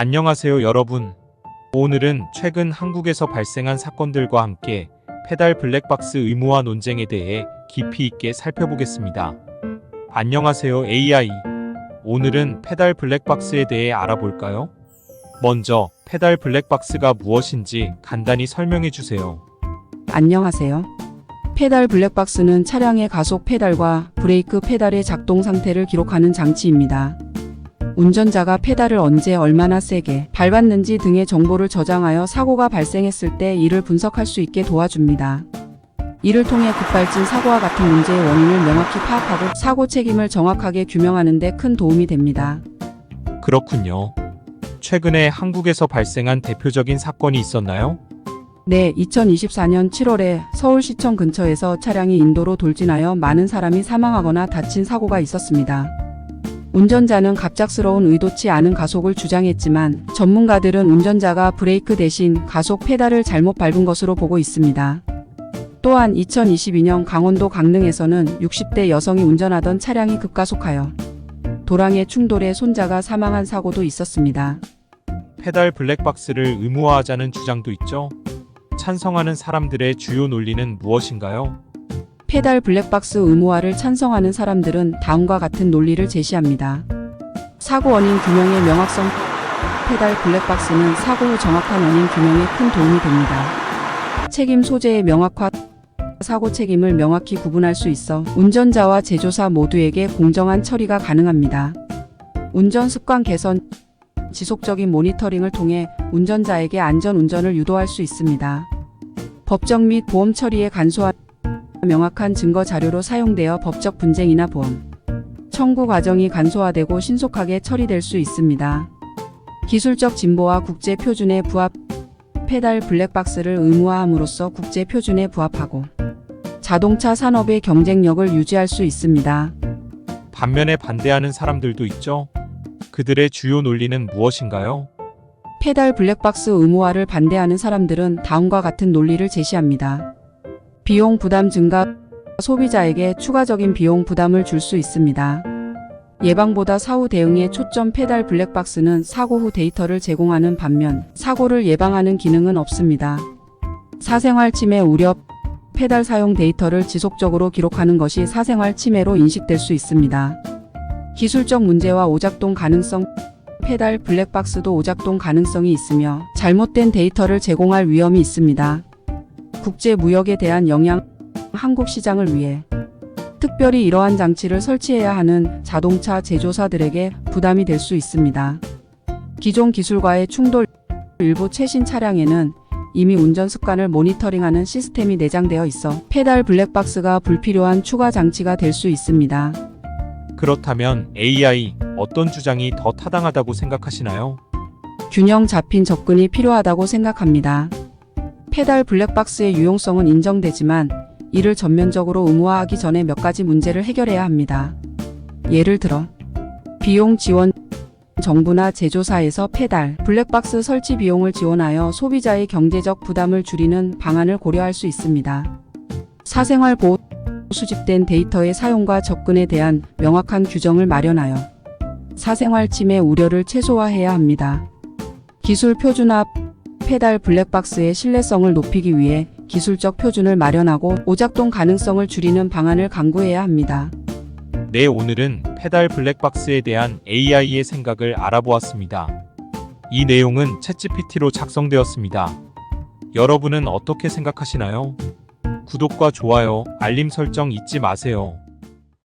안녕하세요 여러분. 오늘은 최근 한국에서 발생한 사건들과 함께 페달 블랙박스 의무화 논쟁에 대해 깊이 있게 살펴보겠습니다. 안녕하세요 AI. 오늘은 페달 블랙박스에 대해 알아볼까요? 먼저 페달 블랙박스가 무엇인지 간단히 설명해 주세요. 안녕하세요. 페달 블랙박스는 차량의 가속 페달과 브레이크 페달의 작동 상태를 기록하는 장치입니다. 운전자가 페달을 언제 얼마나 세게 밟았는지 등의 정보를 저장하여 사고가 발생했을 때 이를 분석할 수 있게 도와줍니다. 이를 통해 급발진 사고와 같은 문제의 원인을 명확히 파악하고 사고 책임을 정확하게 규명하는 데 큰 도움이 됩니다. 그렇군요. 최근에 한국에서 발생한 대표적인 사건이 있었나요? 네, 2024년 7월에 서울시청 근처에서 차량이 인도로 돌진하여 많은 사람이 사망하거나 다친 사고가 있었습니다. 운전자는 갑작스러운 의도치 않은 가속을 주장했지만 전문가들은 운전자가 브레이크 대신 가속 페달을 잘못 밟은 것으로 보고 있습니다. 또한 2022년 강원도 강릉에서는 60대 여성이 운전하던 차량이 급가속하여 도랑의 충돌에 손자가 사망한 사고도 있었습니다. 페달 블랙박스를 의무화하자는 주장도 있죠. 찬성하는 사람들의 주요 논리는 무엇인가요? 페달 블랙박스 의무화를 찬성하는 사람들은 다음과 같은 논리를 제시합니다. 사고 원인 규명의 명확성 페달 블랙박스는 사고 후 정확한 원인 규명에 큰 도움이 됩니다. 책임 소재의 명확화 사고 책임을 명확히 구분할 수 있어 운전자와 제조사 모두에게 공정한 처리가 가능합니다. 운전 습관 개선 지속적인 모니터링을 통해 운전자에게 안전 운전을 유도할 수 있습니다. 법적 및 보험 처리에 간소한 명확한 증거 자료로 사용되어 법적 분쟁이나 보험 청구 과정이 간소화되고 신속하게 처리될 수 있습니다. 기술적 진보와 국제 표준에 부합 페달 블랙박스를 의무화함으로써 국제 표준에 부합하고 자동차 산업의 경쟁력을 유지할 수 있습니다. 반면에 반대하는 사람들도 있죠. 그들의 주요 논리는 무엇인가요? 페달 블랙박스 의무화를 반대하는 사람들은 다음과 같은 논리를 제시합니다. 비용 부담 증가, 소비자에게 추가적인 비용 부담을 줄 수 있습니다. 예방보다 사후 대응에 초점 페달 블랙박스는 사고 후 데이터를 제공하는 반면 사고를 예방하는 기능은 없습니다. 사생활 침해 우려, 페달 사용 데이터를 지속적으로 기록하는 것이 사생활 침해로 인식될 수 있습니다. 기술적 문제와 오작동 가능성, 페달 블랙박스도 오작동 가능성이 있으며 잘못된 데이터를 제공할 위험이 있습니다. 국제 무역에 대한 영향, 한국 시장을 위해 특별히 이러한 장치를 설치해야 하는 자동차 제조사들에게 부담이 될 수 있습니다. 기존 기술과의 충돌, 일부 최신 차량에는 이미 운전 습관을 모니터링하는 시스템이 내장되어 있어 페달 블랙박스가 불필요한 추가 장치가 될 수 있습니다. 그렇다면 AI 어떤 주장이 더 타당하다고 생각하시나요? 균형 잡힌 접근이 필요하다고 생각합니다. 페달 블랙박스의 유용성은 인정되지만 이를 전면적으로 의무화하기 전에 몇 가지 문제를 해결해야 합니다. 예를 들어 비용 지원 정부나 제조사에서 페달 블랙박스 설치 비용을 지원하여 소비자의 경제적 부담을 줄이는 방안을 고려할 수 있습니다. 사생활 보호 수집된 데이터의 사용과 접근에 대한 명확한 규정을 마련하여 사생활 침해 우려를 최소화해야 합니다. 기술 표준화 페달 블랙박스의 신뢰성을 높이기 위해 기술적 표준을 마련하고 오작동 가능성을 줄이는 방안을 강구해야 합니다. 네, 오늘은 페달 블랙박스에 대한 AI의 생각을 알아보았습니다. 이 내용은 챗GPT로 작성되었습니다. 여러분은 어떻게 생각하시나요? 구독과 좋아요, 알림 설정 잊지 마세요.